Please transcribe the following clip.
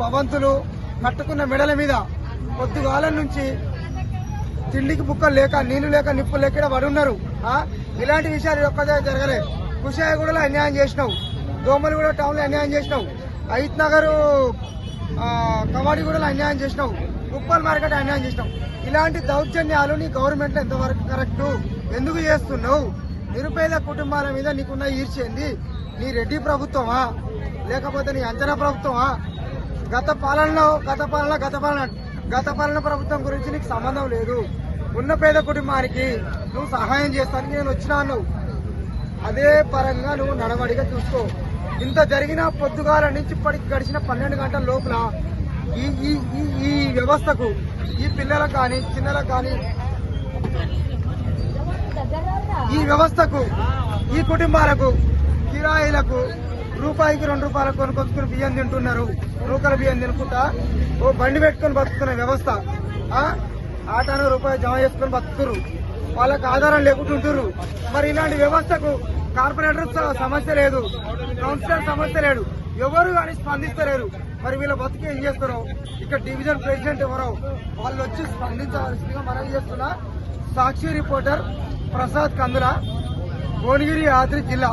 భవంతులు కట్టుకున్న మెడల మీద పొద్దుగాలం నుంచి తిండికి బుక్కలు లేక నీళ్ళు లేక నిప్పులు లేక పడున్నారు. ఇలాంటి విషయాలు ఒక్కదే జరగలే. కుషాయగూడలో అన్యాయం చేసినావు. దోమలగూడ టౌన్లో అన్యాయం చేసినావు. అయిత్ నగర్ కవాడిగూడలో అన్యాయం చేసినావు. ఉప్పల్ మార్కెట్ అన్యాయం చేసినావు. ఇలాంటి దౌర్జన్యాలు నీ గవర్నమెంట్ ఎంతవరకు కరెక్ట్? ఎందుకు చేస్తున్నావు? నిరుపేద కుటుంబాల మీద నీకున్న ఈర్చేంది నీ రెడ్డి ప్రభుత్వమా? లేకపోతే నీ అంచనా ప్రభుత్వమా? గత పాలనలో గత పాలన గత పాలన గత పాలన ప్రభుత్వం గురించి నీకు సంబంధం లేదు. ఉన్న పేద కుటుంబానికి నువ్వు సహాయం చేస్తానికి నేను వచ్చినాను. అదే పరంగా నువ్వు నడవడిగా చూసుకో. ఇంత జరిగిన పొద్దుగాల నుంచి ఇప్పటికి గడిచిన పన్నెండు గంటల లోపల ఈ ఈ ఈ- ఈ వ్యవస్థకు ఈ పిల్లలకు కానీ చిన్నలకు కానీ ఈ వ్యవస్థకు ఈ కుటుంబాలకు కిరాయిలకు రూపాయికి రెండు రూపాయలు కొనుకొచ్చుకుని బియ్యం తింటున్నారు. నూకల బియ్యం తినుకుంటా. ఓ బండి పెట్టుకుని బతుకుతున్న వ్యవస్థ. ఆటాను రూపాయి జమ చేసుకుని బతుకుతురు. వాళ్ళకు ఆధారం లేకుంటుంటారు మరి ఇలాంటి వ్యవస్థకు కార్పొరేటర్ సమస్య లేదు. కౌన్సిలర్ సమస్య లేదు. ఎవరు కానీ స్పందిస్తలేరు. మరి వీళ్ళ బతుకు ఏం చేస్తారో ఇక్కడ డివిజన్ ప్రెసిడెంట్ ఎవరో? వాళ్ళు వచ్చి స్పందించవలసిందిగా మనవి చేస్తున్న. సాక్షి రిపోర్టర్ ప్రసాద్ కందుల భువనగిరి యాత్రి జిల్లా.